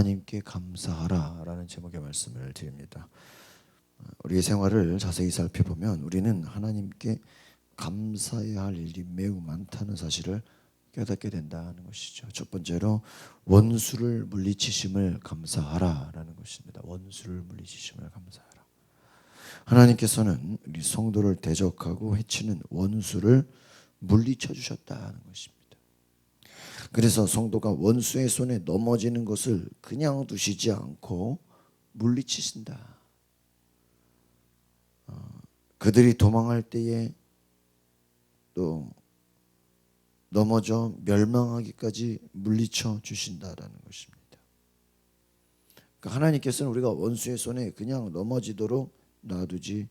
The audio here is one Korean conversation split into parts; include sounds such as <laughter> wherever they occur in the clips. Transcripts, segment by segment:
하나님께 감사하라라는 제목의 말씀을 드립니다. 우리의 생활을 자세히 살펴보면 우리는 하나님께 감사해야 할 일이 매우 많다는 사실을 깨닫게 된다는 것이죠. 첫 번째로 원수를 물리치심을 감사하라라는 것입니다. 원수를 물리치심을 감사하라. 하나님께서는 우리 성도를 대적하고 해치는 원수를 물리쳐 주셨다는 것입니다. 그래서 성도가 원수의 손에 넘어지는 것을 그냥 두시지 않고 물리치신다. 어, 그들이 도망할 때에 또 넘어져 멸망하기까지 물리쳐 주신다라는 것입니다. 그러니까 하나님께서는 우리가 원수의 손에 그냥 넘어지도록 놔두지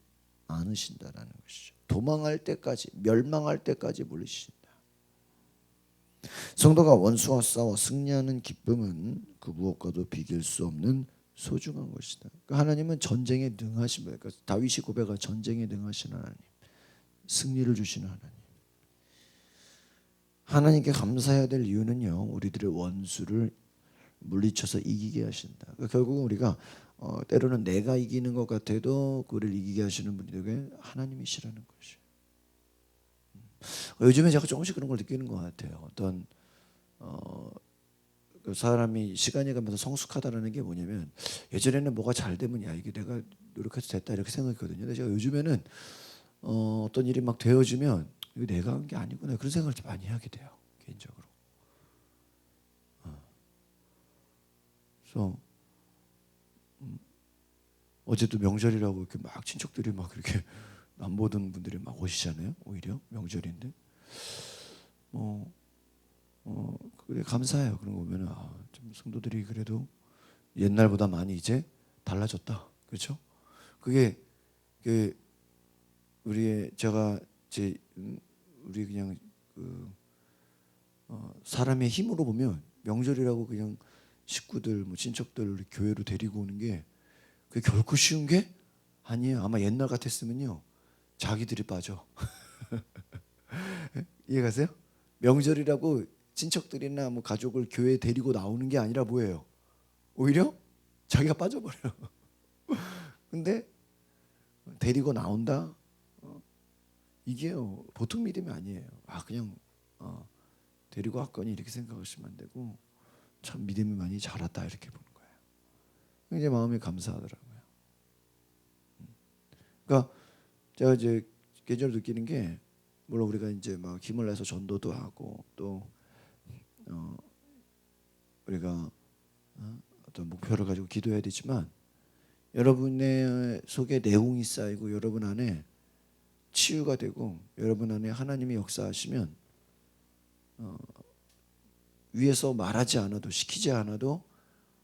않으신다라는 것이죠. 도망할 때까지 멸망할 때까지 물리신다. 성도가 원수와 싸워 승리하는 기쁨은 그 무엇과도 비길 수 없는 소중한 것이다. 그러니까 하나님은 전쟁에 능하신 거예요. 그러니까 다윗이 고백한 전쟁에 능하신 하나님, 승리를 주시는 하나님. 하나님께 감사해야 될 이유는요. 우리들의 원수를 물리쳐서 이기게 하신다. 그러니까 결국은 우리가 어, 때로는 내가 이기는 것 같아도 그를 이기게 하시는 분들에게 하나님이시라는 것이에요. 어, 요즘에 제가 조금씩 그런 걸 느끼는 것 같아요. 어떤 어, 그 사람이 시간이 가면서 성숙하다라는 게 뭐냐면 예전에는 뭐가 잘 되면 야 이게 내가 노력해서 됐다 이렇게 생각했거든요. 근데 제가 요즘에는 어, 어떤 일이 막 되어지면 이거 내가 한 게 아니구나 그런 생각을 좀 많이 하게 돼요 개인적으로. 어. 그래서 음, 어제도 명절이라고 이렇게 막 친척들이 막 이렇게 안 보던 분들이 막 오시잖아요. 오히려 명절인데 뭐 어, 그래 감사해요. 그런 거 보면은 아, 좀 성도들이 그래도 옛날보다 많이 이제 달라졌다. 그렇죠? 그게 그 우리의 제가 제 음, 우리 그냥 그 어, 사람의 힘으로 보면 명절이라고 그냥 식구들 뭐 친척들 교회로 데리고 오는 게 그게 결코 쉬운 게 아니에요. 아마 옛날 같았으면요. 자기들이 빠져. <laughs> 이해가세요? 명절이라고 친척들이나 뭐 가족을 교회에 데리고 나오는 게 아니라 뭐예요? 오히려 자기가 빠져버려요. <laughs> 근데 데리고 나온다? 어, 이게요 보통 믿음이 아니에요. 아 그냥 어, 데리고 왔거니 이렇게 생각하시면 안 되고 참 믿음이 많이 자랐다 이렇게 보는 거예요. 이제 마음이 감사하더라고요. 음. 그러니까 제가 이제 계절 느끼는 게 물론 우리가 이제 막 힘을 내서 전도도 하고 또 어, 우리가 어, 어떤 목표를 가지고 기도해야 되지만 여러분의 속에 내용이 쌓이고 여러분 안에 치유가 되고 여러분 안에 하나님이 역사하시면 어, 위에서 말하지 않아도 시키지 않아도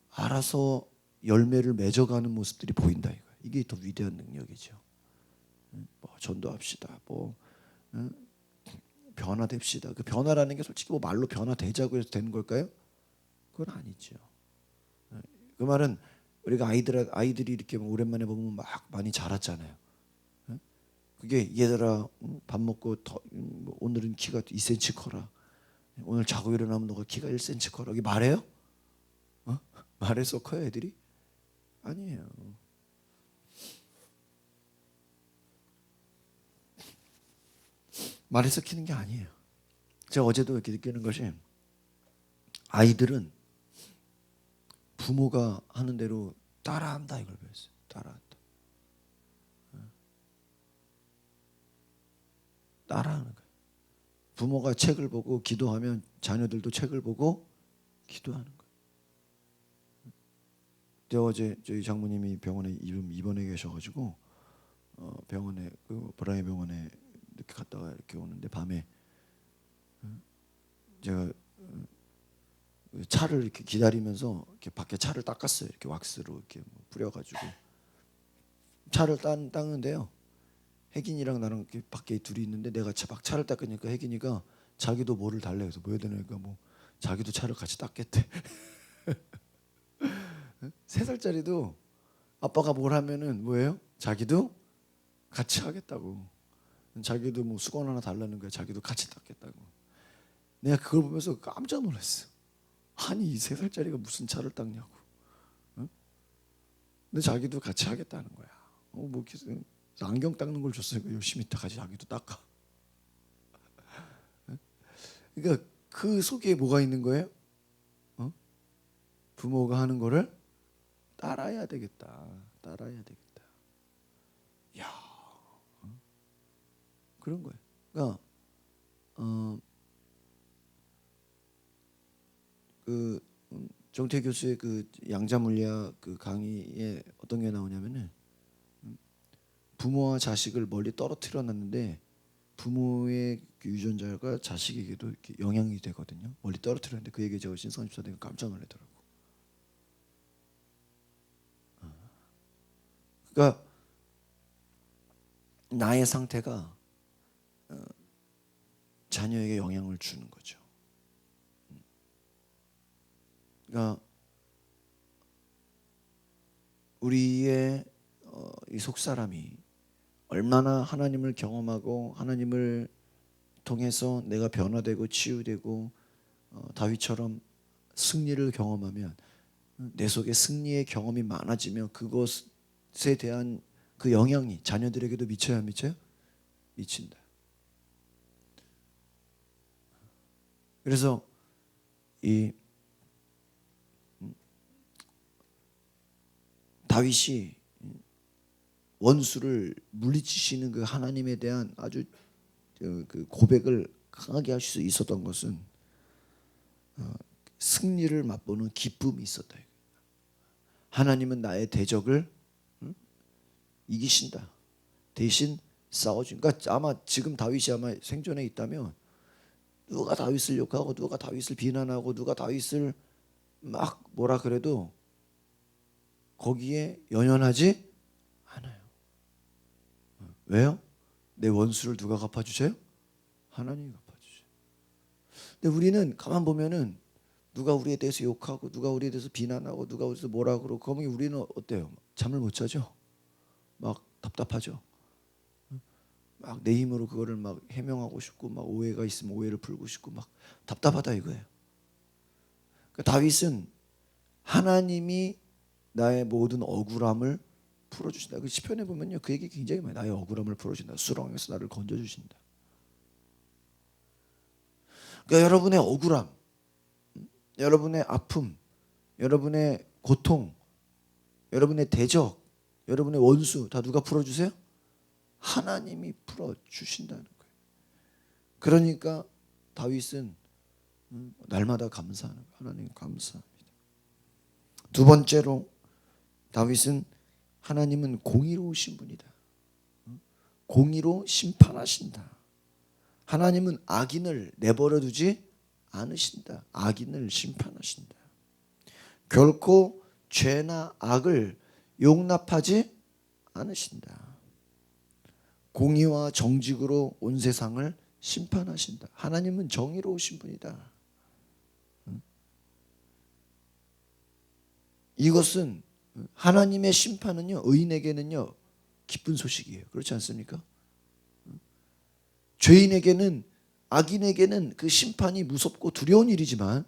알아서 열매를 맺어가는 모습들이 보인다 이거. 이게 더 위대한 능력이죠. 뭐 전도합시다. 뭐 응? 변화됩시다. 그 변화라는 게 솔직히 뭐 말로 변화되자고 해서 되는 걸까요? 그건 아니죠. 그 말은 우리가 아이들 아이들이 이렇게 뭐 오랜만에 보면 막 많이 자랐잖아요. 그게 얘들아 밥 먹고 더, 뭐 오늘은 키가 2cm 커라. 오늘 자고 일어나면 너가 키가 1cm 커라. 이게 말해요? 어? 말해서 커요 애들이? 아니에요. 말해서 키는 게 아니에요. 제가 어제도 이렇게 느끼는 것이 아이들은 부모가 하는 대로 따라한다 이걸 배웠어요. 따라한다. 따라하는 거예요. 부모가 책을 보고 기도하면 자녀들도 책을 보고 기도하는 거예요. 어제 저희 장모님이 병원에 입원해 계셔가지고 어, 병원에 그 브라이 병원에 이렇게 갔다가 이렇게 오는데 밤에 어, 제가 어, 차를 이렇게 기다리면서 이렇게 밖에 차를 닦았어요. 이렇게 왁스로 이렇게 뭐 뿌려가지고 차를 딴 닦는데요. 혜긴이랑 나랑 이렇게 밖에 둘이 있는데 내가 차, 막 차를 닦으니까 혜긴이가 자기도 뭐를 달래 그래서 뭐 해야 되니까 뭐 자기도 차를 같이 닦겠대. <laughs> 세 살짜리도 아빠가 뭘 하면은 뭐예요? 자기도 같이 하겠다고. 자기도 뭐 수건 하나 달라는 거야. 자기도 같이 닦겠다고. 내가 그걸 보면서 깜짝 놀랐어. 아니 이 세 살짜리가 무슨 차를 닦냐고. 근데 자기도 같이 하겠다는 거야. 어, 뭐 안경 닦는 걸 줬으니까 열심히 다 같이 자기도 닦아. 그러니까 그 속에 뭐가 있는 거예요? 어? 부모가 하는 거를 따라야 되겠다. 따라야 되겠다. 야, 어? 그런 거예요. 그러니까 어, 그 음, 정태 교수의 그 양자 물리학 그 강의에 어떤 게 나오냐면은 음, 부모와 자식을 멀리 떨어뜨려 놨는데 부모의 그 유전자가 자식에게도 이렇게 영향이 되거든요. 멀리 떨어뜨렸는데 그 얘기 제가 신성 집사님이 깜짝 놀라더라고. 어. 그러니까 나의 상태가 어, 자녀에게 영향을 주는 거죠. 그러니까 우리의 어, 이 속사람이 얼마나 하나님을 경험하고 하나님을 통해서 내가 변화되고 치유되고 어, 다윗처럼 승리를 경험하면 내 속에 승리의 경험이 많아지면 그것에 대한 그 영향이 자녀들에게도 미쳐야 안 미쳐요? 미친다. 그래서 이 다윗이 원수를 물리치시는 그 하나님에 대한 아주 그 고백을 강하게 할 수 있었던 것은 어, 승리를 맛보는 기쁨이 있었다. 하나님은 나의 대적을 이기신다. 대신 싸워준. 그러니까 아마 지금 다윗이 아마 생존에 있다면 누가 다윗을 욕하고 누가 다윗을 비난하고 누가 다윗을 막 뭐라 그래도 거기에 연연하지 않아요. 왜요? 내 원수를 누가 갚아주세요? 하나님이 갚아주세요. 근데 우리는 가만 보면은 누가 우리에 대해서 욕하고 누가 우리에 대해서 비난하고 누가 우리에 대해서 뭐라 그러고 그러면 우리는 어때요? 잠을 못 자죠? 막 답답하죠? 막 내 힘으로 그거를 막 해명하고 싶고 막 오해가 있으면 오해를 풀고 싶고 막 답답하다 이거예요. 그러니까 다윗은 하나님이 나의 모든 억울함을 풀어주신다. 그 시편에 보면요, 그 얘기 굉장히 많아요. 나의 억울함을 풀어준다. 수렁에서 나를 건져주신다. 그러니까 여러분의 억울함, 여러분의 아픔, 여러분의 고통, 여러분의 대적, 여러분의 원수 다 누가 풀어주세요? 하나님이 풀어 주신다는 거예요. 그러니까 다윗은 음, 날마다 감사하는 거예요. 하나님 감사합니다. 두 번째로 다윗은 하나님은 공의로우신 분이다. 공의로 심판하신다. 하나님은 악인을 내버려 두지 않으신다. 악인을 심판하신다. 결코 죄나 악을 용납하지 않으신다. 공의와 정직으로 온 세상을 심판하신다. 하나님은 정의로우신 분이다. 이것은 하나님의 심판은요 의인에게는요 기쁜 소식이에요. 그렇지 않습니까? 죄인에게는 악인에게는 그 심판이 무섭고 두려운 일이지만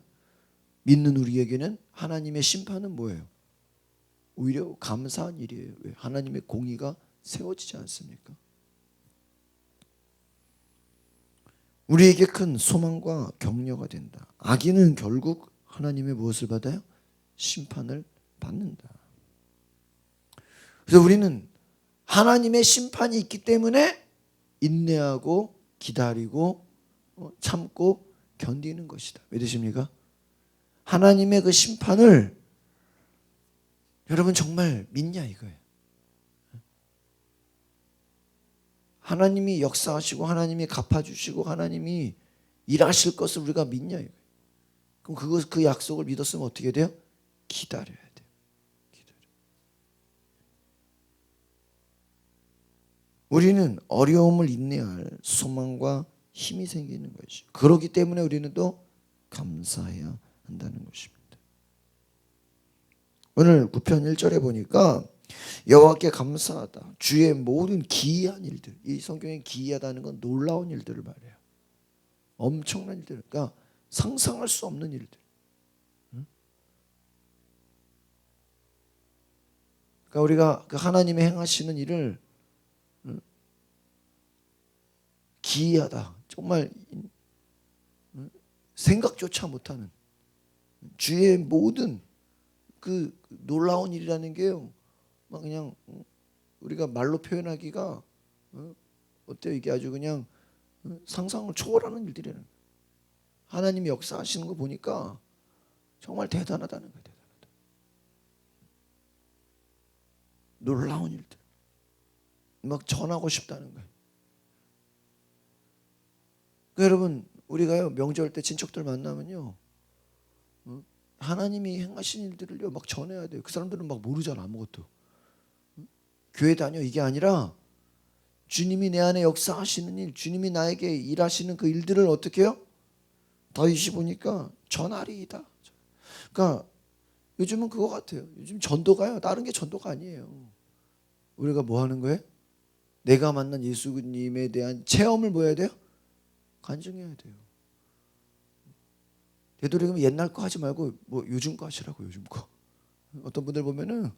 믿는 우리에게는 하나님의 심판은 뭐예요? 오히려 감사한 일이에요. 왜? 하나님의 공의가 세워지지 않습니까? 우리에게 큰 소망과 격려가 된다. 악인은 결국 하나님의 무엇을 받아요? 심판을 받는다. 그래서 우리는 하나님의 심판이 있기 때문에 인내하고 기다리고 어, 참고 견디는 것이다. 믿으십니까? 하나님의 그 심판을 여러분 정말 믿냐 이거예요. 하나님이 역사하시고 하나님이 갚아주시고 하나님이 일하실 것을 우리가 믿냐. 그럼 그것 그 약속을 믿었으면 어떻게 돼요? 기다려야 돼요. 기다려. 우리는 어려움을 인내할 소망과 힘이 생기는 것이. 그렇기 때문에 우리는 또 감사해야 한다는 것입니다. 오늘 9편 1절에 보니까 여호와께 감사하다. 주의 모든 기이한 일들. 이 성경에 기이하다는 건 놀라운 일들을 말해요. 엄청난 일들. 그러니까 상상할 수 없는 일들. 그러니까 우리가 그 하나님의 행하시는 일을 음, 기이하다. 정말 음, 생각조차 못하는 주의 모든 그 놀라운 일이라는 게요. 막 그냥 음, 우리가 말로 표현하기가 어, 어때요? 이게 아주 그냥 어, 상상을 초월하는 일들이라는. 하나님이 역사하시는 거 보니까 정말 대단하다는 거예요. 대단하다. 놀라운 일들. 막 전하고 싶다는 거예요. 그 여러분 우리가요 명절 때 친척들 만나면요 어? 하나님이 행하신 일들을요 막 전해야 돼요. 그 사람들은 막 모르잖아 아무것도. 응? 교회 다녀 이게 아니라 주님이 내 안에 역사하시는 일, 주님이 나에게 일하시는 그 일들을 어떻게 해요? 다윗이 보니까 전하리이다. 그러니까 요즘은 그거 같아요. 요즘 전도가요. 다른 게 전도가 아니에요. 우리가 뭐 하는 거예요? 내가 만난 예수님에 대한 체험을 뭐 해야 돼요? 간증해야 돼요. 되도록이면 옛날 거 하지 말고 뭐 요즘 거 하시라고 요즘 거. 어떤 분들 보면은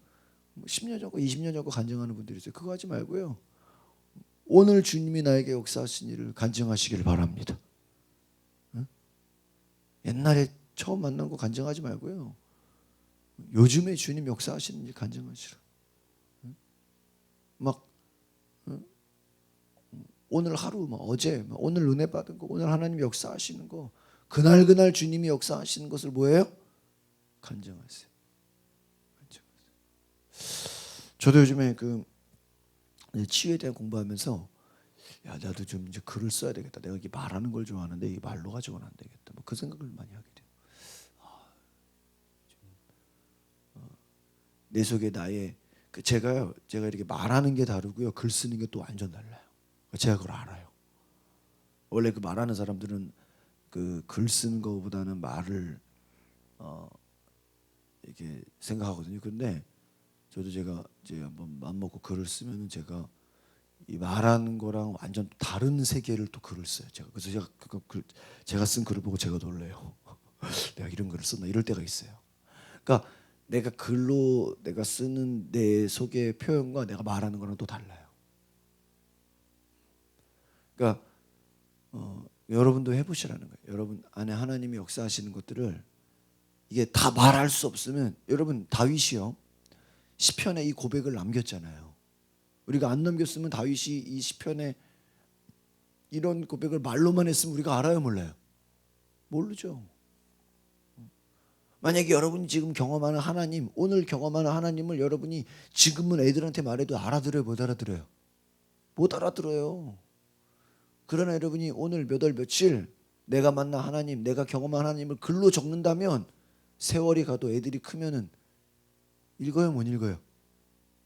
10년 전 거, 20년 전거 간증하는 분들이 있어요. 그거 하지 말고요. 오늘 주님이 나에게 역사하신 일을 간증하시기를 바랍니다. 응? 옛날에 처음 만난 거 간증하지 말고요. 요즘에 주님 역사하시는 일 간증하시라. 응? 막 응? 오늘 하루, 뭐 어제, 뭐 오늘 은혜 받은 거, 오늘 하나님 역사하시는 거, 그날 그날 주님이 역사하시는 것을 뭐예요? 간증하세요. 간증하세요. 저도 요즘에 그 치유에 대한 공부하면서 야 나도 좀 이제 글을 써야 되겠다. 내가 이게 말하는 걸 좋아하는데 이 말로 가지고는 안 되겠다. 뭐 그 생각을 많이 하게 돼요. 아, 좀, 어, 내 속에 나의 그 제가요 제가 이렇게 말하는 게 다르고요 글 쓰는 게 또 완전 달라요. 제가 그걸 알아요. 원래 그 말하는 사람들은 그 글 쓰는 것보다는 말을 어 이렇게 생각하거든요. 근데 저도 제가 이제 한번 마음 먹고 글을 쓰면은 제가 이 말하는 거랑 완전 다른 세계를 또 글을 써요. 제가 그래서 제가 그거 글, 제가 쓴 글을 보고 제가 놀래요. <laughs> 내가 이런 글을 썼나 이럴 때가 있어요. 그러니까 내가 글로 내가 쓰는 내 속의 표현과 내가 말하는 거랑 또 달라요. 그러니까 어, 여러분도 해보시라는 거예요. 여러분 안에 하나님이 역사하시는 것들을 이게 다 말할 수 없으면 여러분 다윗이요 시편에 이 고백을 남겼잖아요. 우리가 안 남겼으면 다윗이 이 시편에 이런 고백을 말로만 했으면 우리가 알아요 몰라요? 모르죠. 만약에 여러분이 지금 경험하는 하나님, 오늘 경험하는 하나님을 여러분이 지금은 애들한테 말해도 알아들어요, 못 알아들어요? 못 알아들어요. 그러나 여러분이 오늘 몇 월 며칠 내가 만난 하나님, 내가 경험한 하나님을 글로 적는다면 세월이 가도 애들이 크면은 읽어요, 못 읽어요?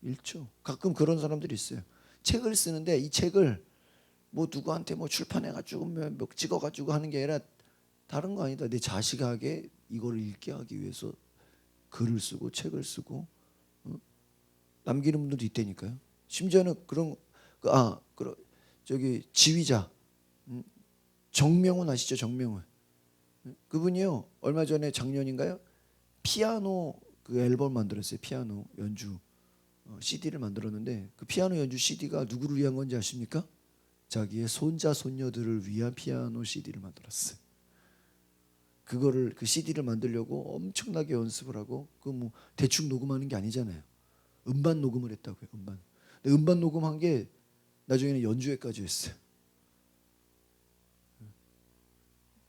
읽죠. 가끔 그런 사람들이 있어요. 책을 쓰는데 이 책을 뭐 누구한테 뭐 출판해가지고 뭐 찍어가지고 하는 게 아니라 다른 거 아니다. 내 자식에게 이거를 읽게 하기 위해서 글을 쓰고 책을 쓰고 어? 남기는 분들도 있다니까요. 심지어는 그런 그, 아 그런 저기 지휘자 음, 정명훈 아시죠? 정명훈 그분이요 얼마 전에 작년인가요? 피아노 그 앨범 만들었어요. 피아노 연주 어, CD를 만들었는데 그 피아노 연주 CD가 누구를 위한 건지 아십니까? 자기의 손자 손녀들을 위한 피아노 CD를 만들었어요. 그거를 그 CD를 만들려고 엄청나게 연습을 하고 그 뭐 대충 녹음하는 게 아니잖아요. 음반 녹음을 했다고요. 음반. 근데 음반 녹음한 게 나중에는 연주회까지 했어요.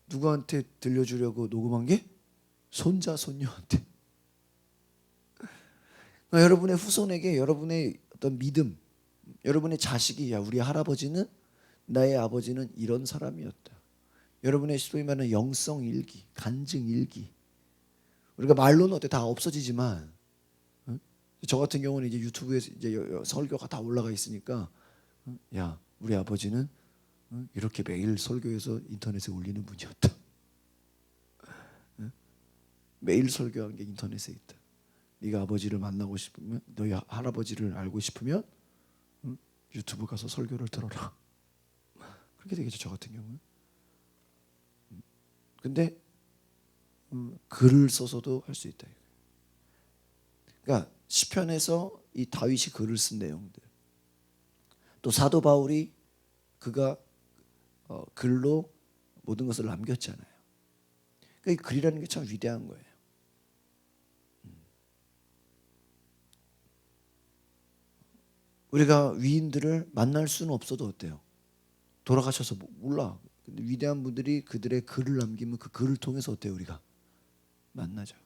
누구한테 들려주려고 녹음한 게 손자 손녀한테. 그러니까 여러분의 후손에게 여러분의 어떤 믿음, 여러분의 자식이 야 우리 할아버지는 나의 아버지는 이런 사람이었다. 여러분의 소위 말하는 영성 일기, 간증 일기. 우리가 말로는 어때 다 없어지지만 어? 저 같은 경우는 이제 유튜브에서 이제 설교가 다 올라가 있으니까 어? 야 우리 아버지는 어? 이렇게 매일 설교해서 인터넷에 올리는 분이었다. 매일 설교한 게 인터넷에 있다. 네가 아버지를 만나고 싶으면 너희 할아버지를 알고 싶으면 유튜브 가서 설교를 들어라. <laughs> 그렇게 되겠죠 저 같은 경우는. 근데 음, 글을 써서도 할 수 있다. 그러니까 시편에서 이 다윗이 글을 쓴 내용들. 또 사도 바울이 그가 어, 글로 모든 것을 남겼잖아요. 그러니까 이 글이라는 게 참 위대한 거예요. 우리가 위인들을 만날 수는 없어도 어때요? 돌아가셔서 뭐- 몰라. 근데 위대한 분들이 그들의 글을 남기면 그 글을 통해서 어때요? 우리가 만나죠.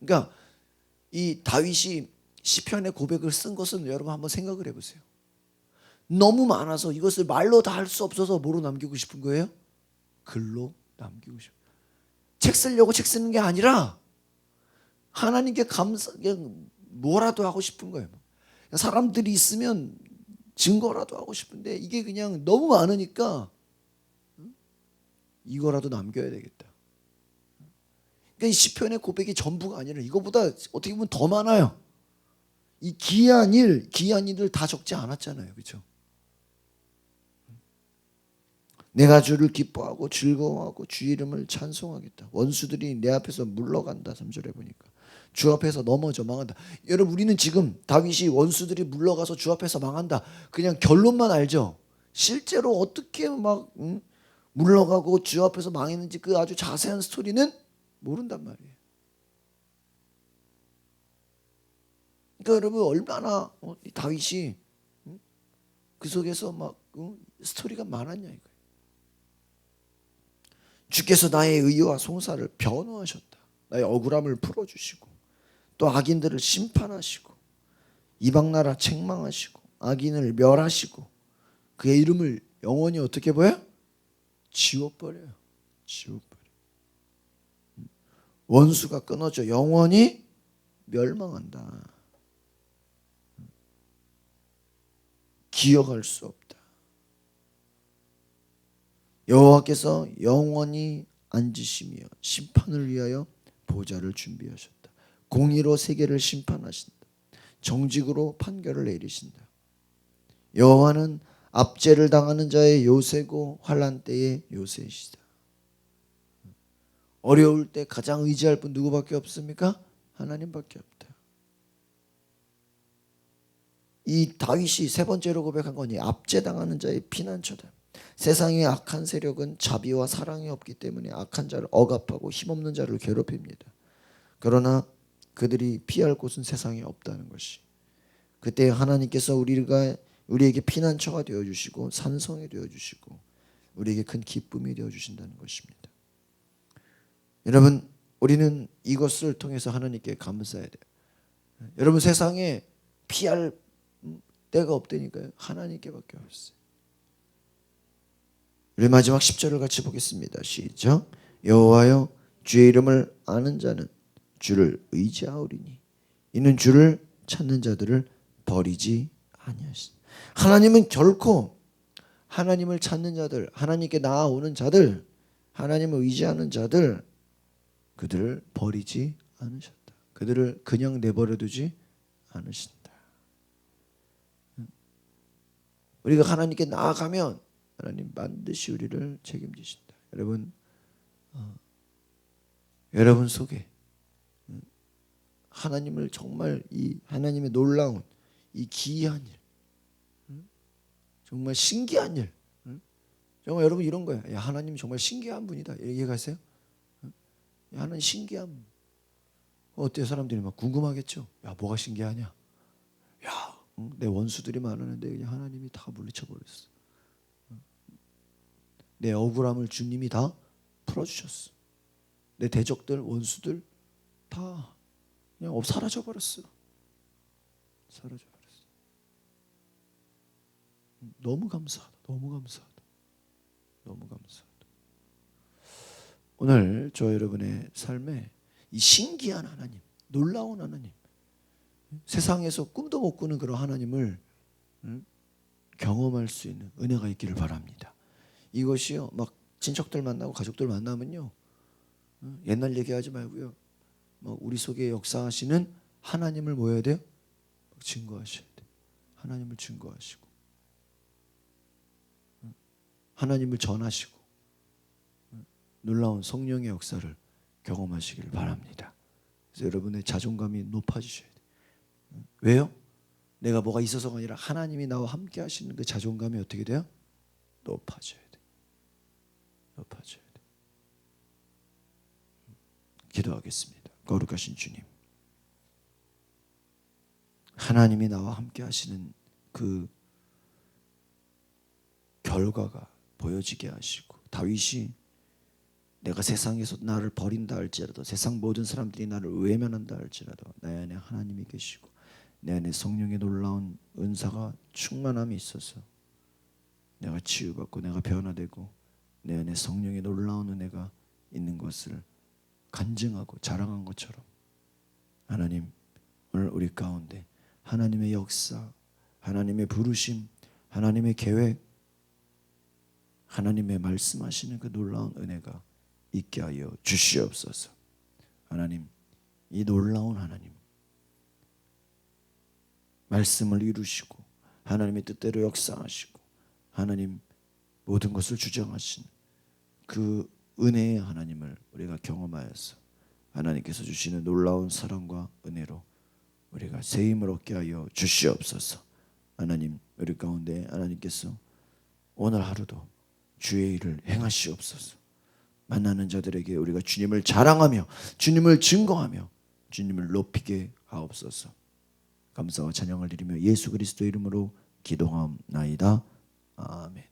그러니까 이 다윗이 시편의 고백을 쓴 것은 여러분 한번 생각을 해 보세요. 너무 많아서 이것을 말로 다 할 수 없어서 뭐로 남기고 싶은 거예요? 글로 남기고 싶. 책 쓰려고 책 쓰는 게 아니라 하나님께 감사 뭐라도 하고 싶은 거예요. 사람들이 있으면 증거라도 하고 싶은데 이게 그냥 너무 많으니까 이거라도 남겨야 되겠다. 그러니까 이 시편의 고백이 전부가 아니라 이거보다 어떻게 보면 더 많아요. 이 기이한 일, 기이한 일을 다 적지 않았잖아요. 그렇죠? 내가 주를 기뻐하고 즐거워하고 주 이름을 찬송하겠다. 원수들이 내 앞에서 물러간다. 3절에 보니까. 주 앞에서 넘어져 망한다. 여러분 우리는 지금 다윗이 원수들이 물러가서 주 앞에서 망한다. 그냥 결론만 알죠. 실제로 어떻게 막 응? 물러가고 주 앞에서 망했는지 그 아주 자세한 스토리는 모른단 말이에요. 그러니까 여러분 얼마나 어, 이 다윗이 응? 그 속에서 막 응? 스토리가 많았냐 이거예요. 주께서 나의 의와 송사를 변호하셨다. 나의 억울함을 풀어주시고 또 악인들을 심판하시고 이방 나라 책망하시고 악인을 멸하시고 그의 이름을 영원히 어떻게 보여? 지워버려요. 지워버려. 원수가 끊어져 영원히 멸망한다. 기억할 수 없다. 여호와께서 영원히 앉으시며 심판을 위하여 보좌를 준비하셨다. 공의로 세계를 심판하신다. 정직으로 판결을 내리신다. 여호와는 압제를 당하는 자의 요새고 환란 때의 요새이시다. 어려울 때 가장 의지할 분 누구밖에 없습니까? 하나님밖에 없다. 이 다윗이 세 번째로 고백한 거니 압제당하는 자의 피난처다. 세상의 악한 세력은 자비와 사랑이 없기 때문에 악한 자를 억압하고 힘없는 자를 괴롭힙니다. 그러나 그들이 피할 곳은 세상에 없다는 것이. 그때 하나님께서 우리가 우리에게 피난처가 되어 주시고 산성이 되어 주시고 우리에게 큰 기쁨이 되어 주신다는 것입니다. 여러분, 우리는 이것을 통해서 하나님께 감사해야 돼요. 여러분 세상에 피할 때가 없다니까요. 하나님께밖에 없어요. 우리 마지막 10절을 같이 보겠습니다. 시작. 여호와여 주의 이름을 아는 자는 주를 의지하오리니 이는 주를 찾는 자들을 버리지 아니하시다. 하나님은 결코 하나님을 찾는 자들, 하나님께 나아오는 자들, 하나님을 의지하는 자들 그들을 버리지 않으셨다. 그들을 그냥 내버려 두지 않으신다. 우리가 하나님께 나아가면 하나님 반드시 우리를 책임지신다. 여러분, 어, 여러분 속에 음, 하나님을 정말 이 하나님의 놀라운 이 기이한 일, 음, 정말 신기한 일, 음, 정말 여러분 이런 거야. 야, 하나님 정말 신기한 분이다. 얘기하세요. 야, 하나님 신기한 분. 어때 사람들이 막 궁금하겠죠. 야, 뭐가 신기하냐? 야, 응? 내 원수들이 많았는데 그냥 하나님이 다 물리쳐 버렸어. 내 억울함을 주님이 다 풀어주셨어. 내 대적들, 원수들 다 그냥 없 사라져 버렸어. 사라져 버렸어. 너무 감사하다. 너무 감사하다. 너무 감사하다. 오늘 저 여러분의 삶에 이 신기한 하나님, 놀라운 하나님, 세상에서 꿈도 못 꾸는 그런 하나님을 경험할 수 있는 은혜가 있기를 바랍니다. 이것이요, 막 친척들 만나고 가족들 만나면요, 옛날 얘기하지 말고요, 막 우리 속에 역사하시는 하나님을 모여야 돼요, 증거하셔야 돼. 하나님을 증거하시고, 하나님을 전하시고, 놀라운 성령의 역사를 경험하시길 바랍니다. 그래서 여러분의 자존감이 높아지셔야 돼요. 왜요? 내가 뭐가 있어서가 아니라 하나님이 나와 함께 하시는 그 자존감이 어떻게 돼요? 높아져야 돼. 높아져야 돼. 기도하겠습니다. 거룩하신 주님. 하나님이 나와 함께 하시는 그 결과가 보여지게 하시고 다윗이 내가 세상에서 나를 버린다 할지라도 세상 모든 사람들이 나를 외면한다 할지라도 내 안에 하나님이 계시고 내 안에 성령의 놀라운 은사가 충만함이 있어서 내가 치유받고 내가 변화되고 내 안에 성령의 놀라운 은혜가 있는 것을 간증하고 자랑한 것처럼 하나님 오늘 우리 가운데 하나님의 역사, 하나님의 부르심, 하나님의 계획, 하나님의 말씀하시는 그 놀라운 은혜가 있게 하여 주시옵소서. 하나님, 이 놀라운 하나님, 말씀을 이루시고 하나님의 뜻대로 역사하시고 하나님 모든 것을 주장하신 그 은혜의 하나님을 우리가 경험하여서 하나님께서 주시는 놀라운 사랑과 은혜로 우리가 새 힘을 얻게 하여 주시옵소서. 하나님 우리 가운데 하나님께서 오늘 하루도 주의 일을 행하시옵소서. 만나는 자들에게 우리가 주님을 자랑하며 주님을 증거하며 주님을 높이게 하옵소서. 감사와 찬양을 드리며 예수 그리스도 이름으로 기도함나이다. 아멘.